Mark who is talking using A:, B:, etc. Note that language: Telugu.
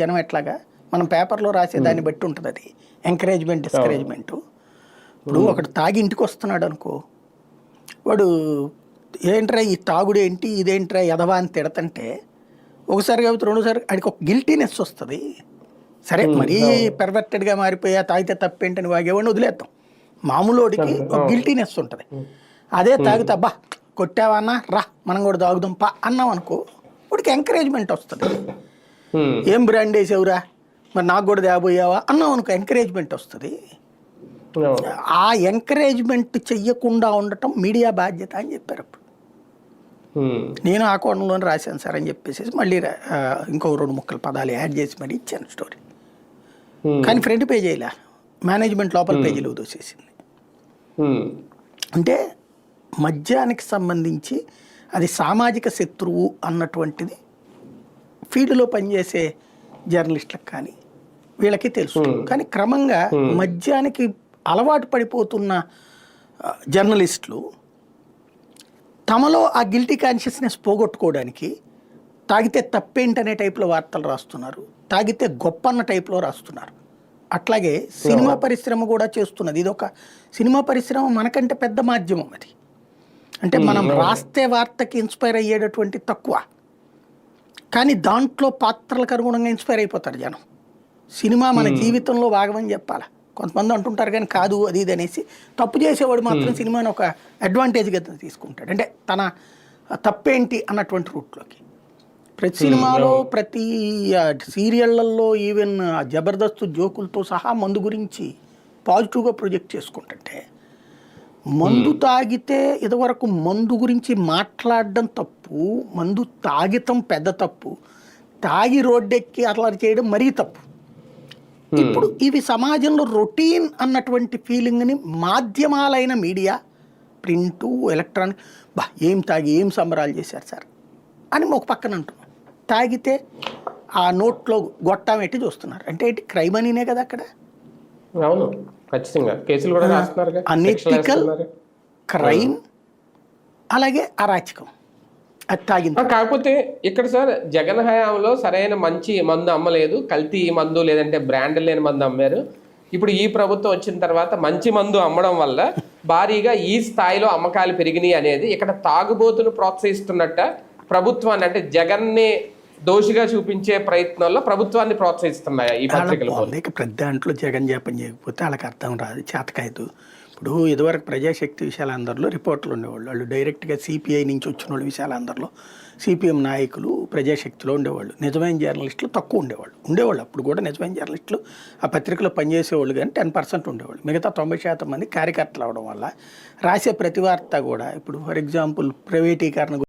A: జనం ఎట్లాగా? మనం పేపర్లో రాసే దాన్ని బట్టి ఉంటుంది అది. ఎంకరేజ్మెంట్ డిస్కరేజ్మెంట్ ఇప్పుడు ఒకడు తాగి ఇంటికి వస్తున్నాడు అనుకో వాడు ఏంట్రా ఈ తాగుడు ఏంటి ఇదేంట్రా ఎదవా అని తిడతంటే ఒకసారి కాబట్టి రెండోసారి ఆడికి ఒక గిల్టీనెస్ వస్తుంది. సరే మరీ పెర్వర్టెడ్గా మారిపోయా తాగితే తప్పేంటని వాగేవాడిని వదిలేద్దాం. మామూలుడికి ఒక గిల్టీనెస్ ఉంటుంది. అదే తాగితే అబ్బా కొట్టావన్నా రా మనం కూడా తాగుదాం పా అన్నాం అనుకో వాడికి ఎంకరేజ్మెంట్ వస్తుంది. ఏం బ్రాండ్ వేసావురా? మరి నాకు కూడా తేబోయావా? అన్నాం అనుకో ఎంకరేజ్మెంట్ వస్తుంది. ఆ ఎంకరేజ్మెంట్ చెయ్యకుండా ఉండటం మీడియా బాధ్యత అని చెప్పారు అప్పుడు. నేను ఆ కోణంలోనే రాశాను సార్ అని చెప్పేసి మళ్ళీ ఇంకో రెండు ముక్కలు పదాలు యాడ్ చేసి మరి ఇచ్చాను స్టోరీ కానీ ఫ్రంట్ పేజ్ అయ్యలే మేనేజ్మెంట్ లోపల పేజీలు దూసేసింది. అంటే మద్యానికి సంబంధించి అది సామాజిక శత్రువు అన్నటువంటిది ఫీల్డ్లో పనిచేసే జర్నలిస్టులకు కానీ వీళ్ళకి తెలుసు. కానీ క్రమంగా మద్యానికి అలవాటు పడిపోతున్న జర్నలిస్టులు తమలో ఆ గిల్టీ కాన్షియస్నెస్ పోగొట్టుకోవడానికి తాగితే తప్పేంటనే టైప్లో వార్తలు రాస్తున్నారు. తాగితే గొప్ప అన్న టైప్లో రాస్తున్నారు. అట్లాగే సినిమా పరిశ్రమ కూడా చేస్తున్నది. ఇది ఒక సినిమా పరిశ్రమ మనకంటే పెద్ద మాధ్యమం అది. అంటే మనం రాస్తే వార్తకి ఇన్స్పైర్ అయ్యేటటువంటి తక్కువ. కానీ దాంట్లో పాత్రలకు అనుగుణంగా ఇన్స్పైర్ అయిపోతారు జనం. సినిమా మన జీవితంలో భాగమని చెప్పాలి? కొంతమంది అంటుంటారు కానీ కాదు అది ఇది అనేసి. తప్పు చేసేవాడు మాత్రం సినిమాని ఒక అడ్వాంటేజ్గా తీసుకుంటాడు. అంటే తన తప్పేంటి అన్నటువంటి రూట్లోకి. ప్రతి సినిమాలో ప్రతి సీరియళ్ళలో ఈవెన్ జబర్దస్త్ జోకులతో సహా మందు గురించి పాజిటివ్గా ప్రొజెక్ట్ చేసుకుంటుంటే మందు తాగితే ఇదివరకు మందు గురించి మాట్లాడడం తప్పు మందు తాగితం పెద్ద తప్పు తాగి రోడ్డెక్కి అట్లా చేయడం మరీ తప్పు. ఇప్పుడు ఇవి సమాజంలో రొటీన్ అన్నటువంటి ఫీలింగ్ని మాధ్యమాలైన మీడియా ప్రింటు ఎలక్ట్రానిక్ బా ఏం తాగి ఏం సంబరాలు చేశారు సార్? అని ఒక పక్కన అంటున్నాం. తాగితే ఆ నోట్లో గొట్టం ఎట్టి చూస్తున్నారు. అంటే ఏంటి? క్రైమ్ అనినే కదా అక్కడ?
B: అవును. ఖచ్చితంగా. కేసులు కూడా రాస్తున్నారు
A: అనెథికల్ క్రైమ్ అలాగే అరాచకం. అది తాగింది.
B: కాకపోతే ఇక్కడ సార్ జగన్ హయాంలో సరైన మంచి మందు అమ్మలేదు. కల్తీ మందు లేదంటే బ్రాండ్ లేని మందు అమ్మారు. ఇప్పుడు ఈ ప్రభుత్వం వచ్చిన తర్వాత మంచి మందు అమ్మడం వల్ల భారీగా ఈ స్థాయిలో అమ్మకాలు పెరిగినాయి అనేది ఇక్కడ తాగుబోతును ప్రోత్సహిస్తున్నట్ట ప్రభుత్వాన్ని అంటే జగన్ని దోషిగా చూపించే ప్రయత్నంలో ప్రభుత్వాన్ని ప్రోత్సహిస్తున్నాయా ఈ పత్రికలు
A: ప్రతి దాంట్లో జగన్ జపం చేయకపోతే వాళ్ళకి అర్థం రాదు చేతకాయదు. ఇప్పుడు ఇదివరకు ప్రజాశక్తి విషయాలందరిలో రిపోర్టర్లు ఉండేవాళ్ళు. వాళ్ళు డైరెక్ట్గా సిపిఐ నుంచి వచ్చిన వాళ్ళు విషయాలందరిలో సిపిఎం నాయకులు ప్రజాశక్తిలో ఉండేవాళ్ళు. నిజమైన జర్నలిస్టులు తక్కువ ఉండేవాళ్ళు. ఉండేవాళ్ళు అప్పుడు కూడా నిజమైన జర్నలిస్టులు. ఆ పత్రికలో పనిచేసేవాళ్ళు కానీ టెన్ పర్సెంట్ ఉండేవాళ్ళు. మిగతా తొంభై శాతం మంది కార్యకర్తలు అవడం వల్ల రాసే ప్రతి వార్త కూడా ఇప్పుడు ఫర్ ఎగ్జాంపుల్ ప్రైవేటీకరణ